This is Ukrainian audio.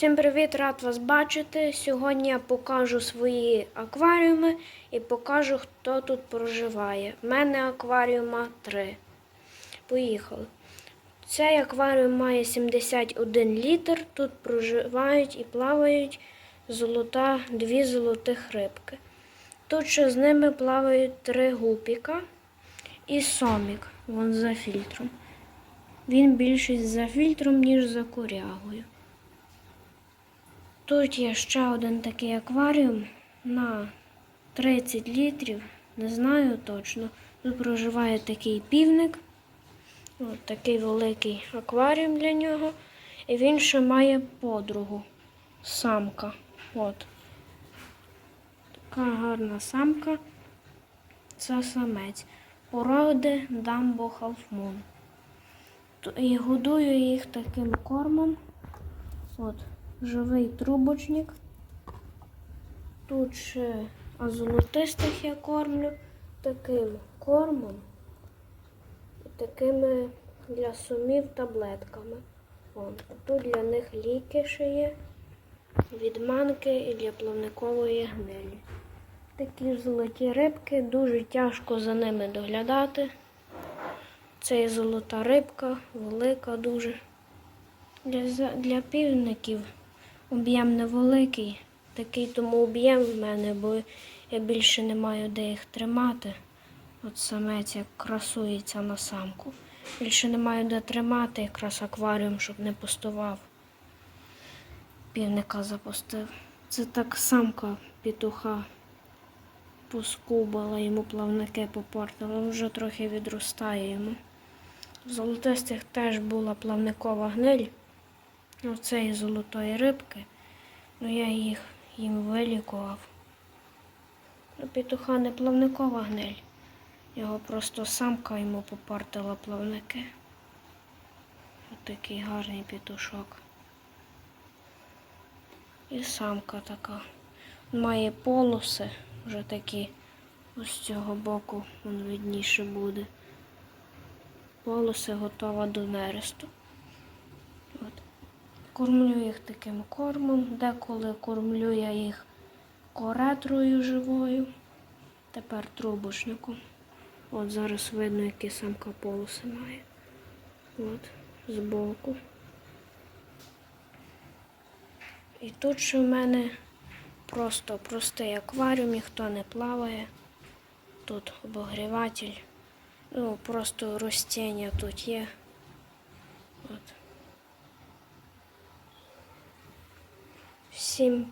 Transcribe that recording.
Всім привіт, рад вас бачити. Сьогодні я покажу свої акваріуми і покажу, хто тут проживає. У мене акваріума три. Поїхали. Цей акваріум має 71 літр. Тут проживають і плавають золота, дві золотих рибки. Тут ще з ними плавають три гупіка і сомік, вон за фільтром. Він більший за фільтром, ніж за корягою. Тут є ще один такий акваріум на 30 літрів, не знаю точно. Тут проживає такий півник, От такий великий акваріум для нього. І він ще має подругу, самка. От. Така гарна самка. Це самець. Породи Дамбо Халфмун. І годую їх таким кормом. От, живий трубочник. Тут ще а золотистих я кормлю таким кормом і такими для сумів таблетками. Вон, тут для них ліки ще є, від манки і для плавникової гнилі. Такі золоті рибки, дуже тяжко за ними доглядати. Це золота рибка, велика дуже. Для, для півників об'єм невеликий, такий тому об'єм в мене, бо я більше не маю де їх тримати. От самець як красується на самку. Більше не маю де тримати якраз акваріум, щоб не пустував. Півника запустив. Це так самка петуха поскубала, йому плавники попортила, вже трохи відростає йому. В золотистих теж була плавникова гниль. Оцеї золотої рибки. Ну я їх їм вилікував. У петуха не плавникова гниль. Його просто самка йому попортила плавники. Отакий гарний петушок. І самка така. Має полоси вже такі. Ось з цього боку він видніше буде. Полоси готова до нересту. Кормлю їх таким кормом, деколи кормлю я їх коретрою живою, тепер трубочником. От зараз видно, які самка полоси має. От, збоку. І тут ще в мене просто простий акваріум, ніхто не плаває. Тут обогріватель. Ну, просто ростіння тут є. От. Всім.